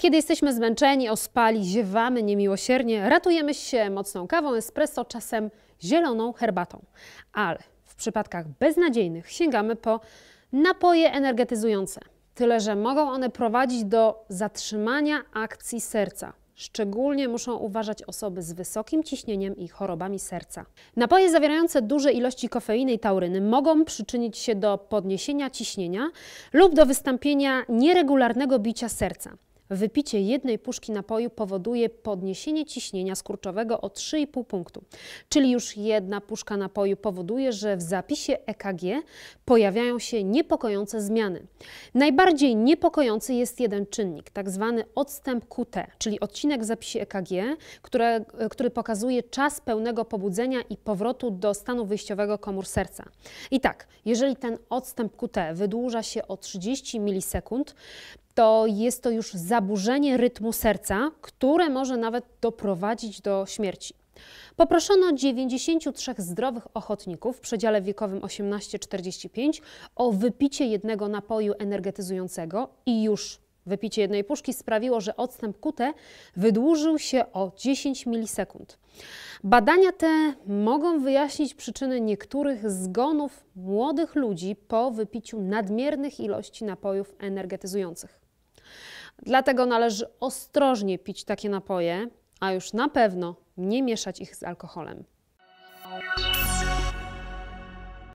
Kiedy jesteśmy zmęczeni, ospali, ziewamy niemiłosiernie, ratujemy się mocną kawą espresso, czasem zieloną herbatą. Ale w przypadkach beznadziejnych sięgamy po napoje energetyzujące. Tyle, że mogą one prowadzić do zatrzymania akcji serca. Szczególnie muszą uważać osoby z wysokim ciśnieniem i chorobami serca. Napoje zawierające duże ilości kofeiny i tauryny mogą przyczynić się do podniesienia ciśnienia lub do wystąpienia nieregularnego bicia serca. Wypicie jednej puszki napoju powoduje podniesienie ciśnienia skurczowego o 3,5 punktu. Czyli już jedna puszka napoju powoduje, że w zapisie EKG pojawiają się niepokojące zmiany. Najbardziej niepokojący jest jeden czynnik, tak zwany odstęp QT, czyli odcinek w zapisie EKG, które, który pokazuje czas pełnego pobudzenia i powrotu do stanu wyjściowego komór serca. I tak, jeżeli ten odstęp QT wydłuża się o 30 milisekund, to jest to już zaburzenie rytmu serca, które może nawet doprowadzić do śmierci. Poproszono 93 zdrowych ochotników w przedziale wiekowym 18-45 o wypicie jednego napoju energetyzującego i już wypicie jednej puszki sprawiło, że odstęp QT wydłużył się o 10 milisekund. Badania te mogą wyjaśnić przyczyny niektórych zgonów młodych ludzi po wypiciu nadmiernych ilości napojów energetyzujących. Dlatego należy ostrożnie pić takie napoje, a już na pewno nie mieszać ich z alkoholem.